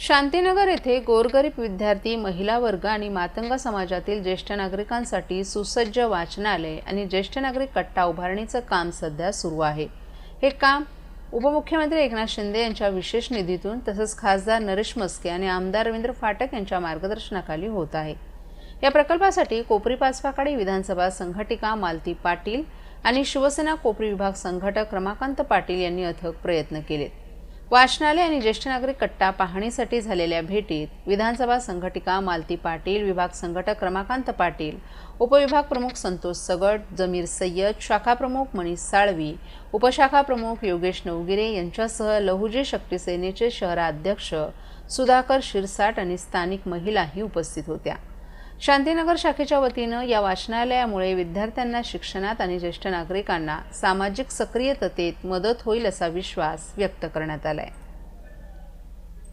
शांतीनगर येथे गोरगरीब विद्यार्थी महिला वर्ग आणि मातंग समाजातील ज्येष्ठ नागरिकांसाठी सुसज्ज वाचनालय आणि ज्येष्ठ नागरिक कट्टा उभारणीचं काम सध्या सुरू आहे. हे काम उपमुख्यमंत्री एकनाथ शिंदे यांच्या विशेष निधीतून तसंच खासदार नरेश मस्के आणि आमदार रवींद्र फाटक यांच्या मार्गदर्शनाखाली होत आहे. या प्रकल्पासाठी कोपरी पाचपाकाडी विधानसभा संघटिका मालती पाटील आणि शिवसेना कोपरी विभाग संघटक रमाकांत पाटील यांनी अथक प्रयत्न केलेत. वाचनालय आणि ज्येष्ठ नागरिक कट्टा पाहणीसाठी झालेल्या भेटीत विधानसभा संघटिका मालती पाटील विभाग संघटक रमाकांत पाटील उपविभाग प्रमुख संतोष सगट जमीर सय्यद शाखा प्रमुख मनीष साळवी उपशाखा प्रमुख योगेश नवगिरे यांच्यासह लहुजी शक्ती सेनेचे शहराध्यक्ष सुधाकर शिरसाट आणि स्थानिक महिलाही उपस्थित होत्या. शांतीनगर शाखेच्या वतीनं या वाचनालयामुळे विद्यार्थ्यांना शिक्षणात आणि ज्येष्ठ नागरिकांना सामाजिक सक्रियतेत मदत होईल असा विश्वास व्यक्त करण्यात आला आहे